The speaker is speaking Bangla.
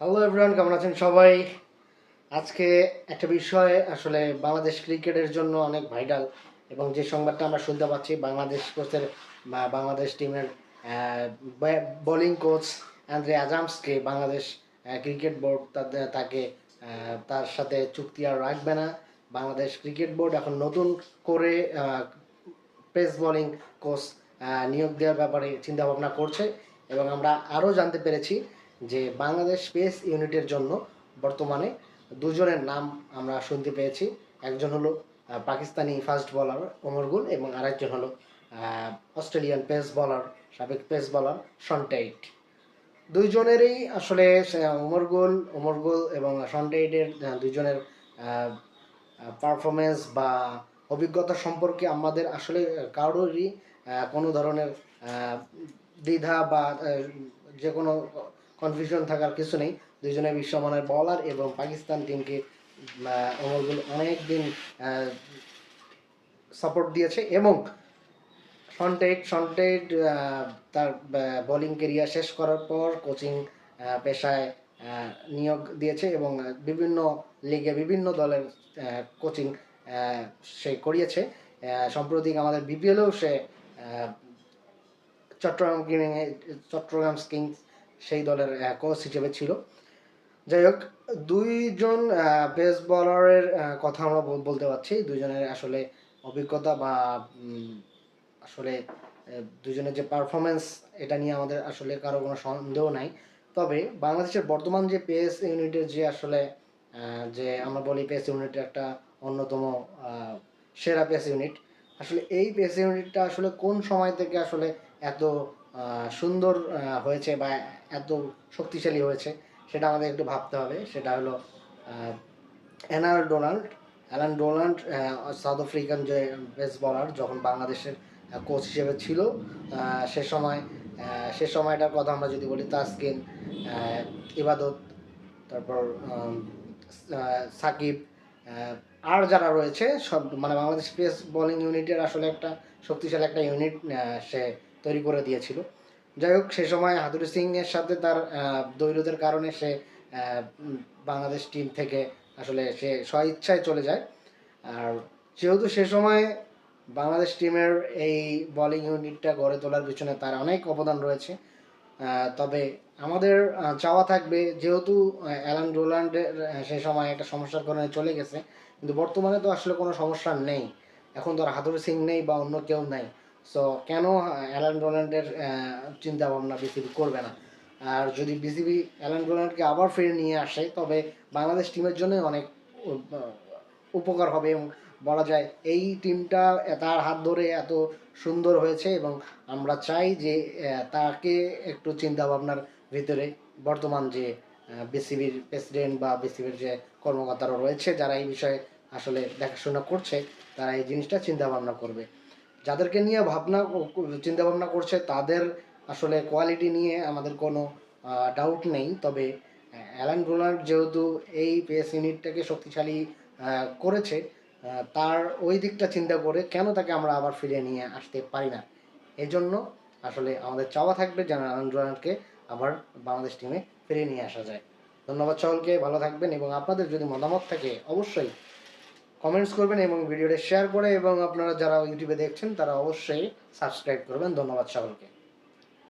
হ্যালো এভরিওয়ান কেমন আছেন সবাই? আজকে একটা বিষয়, আসলে বাংলাদেশ ক্রিকেটের জন্য অনেক ভাইটাল এবং যে সংবাদটা আমরা শুনতে পাচ্ছি, বাংলাদেশ কোচের বাংলাদেশ টিমের বোলিং কোচ অ্যান্ড্রে আজামসকে বাংলাদেশ ক্রিকেট বোর্ড তাদের তাকে তার সাথে চুক্তি আর রাখবে না। বাংলাদেশ ক্রিকেট বোর্ড এখন নতুন করে পেস বোলিং কোচ নিয়োগ দেওয়ার ব্যাপারে চিন্তা ভাবনা করছে এবং আমরা আরও জানতে পেরেছি যে বাংলাদেশ স্পেস ইউনিটের জন্য বর্তমানে দুজনের নাম আমরা শুনতে পেয়েছি। একজন হলো পাকিস্তানি ফাস্ট বোলার ওমর গুল এবং আরেকজন হলো অস্ট্রেলিয়ান পেস বোলার সাবেক পেস বোলার সনটাইট দুইজনেরই আসলে ওমর গুল ওমর গুল এবং শন্টেইটের আহ, দুইজনের পারফরমেন্স বা অভিজ্ঞতা সম্পর্কে আমাদের আসলে কারোরই কোনো ধরনের দ্বিধা বা যে কোনো কনফিউশন থাকার কিছু নেই। দুইজনে বিশ্বমানের বলার এবং পাকিস্তান টিমকে ওমরগুল অনেক দিন সাপোর্ট দিয়েছে এবং সন্টেট সন্টেট তার বোলিং কেরিয়ার শেষ করার পর কোচিং পেশায় নিয়োগ দিয়েছে এবং বিভিন্ন লিগে বিভিন্ন দলের কোচিং সে করিয়েছে। আহ, সাম্প্রতিক আমাদের বিপিএলেও সে চট্টগ্রাম কিং চট্টগ্রাম কিংস সেই দলের কোচ হিসেবে ছিল। যাই হোক, দুইজন পেস বলারের কথা আমরা বলতে পারছি। দুইজনের আসলে অভিজ্ঞতা বা আসলে দুজনের যে পারফরমেন্স এটা নিয়ে আমাদের আসলে কারও কোনো সন্দেহ নাই। তবে বাংলাদেশের বর্তমান যে পেস ইউনিটের যে আসলে যে আমরা বলি পেস ইউনিটের একটা অন্যতম সেরা পেস ইউনিট, আসলে এই পেস ইউনিটটা আসলে কোন সময় থেকে আসলে এত সুন্দর হয়েছে বা এত শক্তিশালী হয়েছে, সেটা আমাদের একটু ভাবতে হবে। সেটা হলো anal Donald. Allan Donald South African যে পেস বলার, যখন বাংলাদেশের কোচ হিসেবে ছিল সে সময় সে সময়টার কথা আমরা যদি বলি, তাসকিন ইবাদত, তারপর সাকিব আর যারা রয়েছে, সব মানে বাংলাদেশ পেস বোলিং ইউনিটের আসলে একটা শক্তিশালী একটা ইউনিট সে তৈরি করে দিয়েছিল। যাই হোক সে সময় হাতুরি সিং এর সাথে তার আহ, দৈরতের কারণে সে বাংলাদেশ টিম থেকে আসলে সে স্বইচ্ছায় চলে যায়। আর যেহেতু সে সময় বাংলাদেশ টিমের এই বোলিং ইউনিটটা গড়ে তোলার পিছনে তার অনেক অবদান রয়েছে তবে আমাদের চাওয়া থাকবে যেহেতু অ্যালান রোল্যান্ডের সে সময় একটা সমস্যার কারণে চলে গেছে। কিন্তু বর্তমানে তো আসলে কোনো সমস্যা নেই। এখন তো হাতুরি সিং নেই বা অন্য কেউ নাই। সো কেন অ্যালান রোল্যান্ডের চিন্তা ভাবনা বিসিবি করবে না? আর যদি বিসিবি অ্যালান রোল্যান্ডকে আবার ফিরে নিয়ে আসে, তবে বাংলাদেশ টিমের জন্য অনেক উপকার হবে এবং বলা যায় এই টিমটা তার হাত ধরে এত সুন্দর হয়েছে এবং আমরা চাই যে তাকে একটু চিন্তা ভাবনার ভিতরে বর্তমান যে বিসিবির প্রেসিডেন্ট বা বিসিবির যে কর্মকর্তারা রয়েছে, যারা এই বিষয়ে আসলে দেখাশোনা করছে, তারা এই জিনিসটা চিন্তা ভাবনা করবে। যাদেরকে নিয়ে ভাবনা চিন্তা ভাবনা করছে, তাদের আসলে কোয়ালিটি নিয়ে আমাদের কোনো ডাউট নেই। তবে অ্যালান রোলার যেহেতু এই পেস ইউনিটটাকে শক্তিশালী করেছে তার ওই দিকটা চিন্তা করে কেন তাকে আমরা আবার ফিরে নিয়ে আসতে পারি না? এই জন্য আসলে আমাদের চাওয়া থাকবে যেন অ্যালান রোলারকে আবার বাংলাদেশ টিমে ফিরিয়ে নিয়ে আসা যায়। ধন্যবাদ সকলকে, ভালো থাকবেন এবং আপনাদের যদি মতামত থাকে, অবশ্যই কমেন্টস করবেন এবং ভিডিওটা শেয়ার করে এবং আপনারা যারা ইউটিউবে দেখছেন, তারা অবশ্যই সাবস্ক্রাইব করবেন। ধন্যবাদ সকলকে।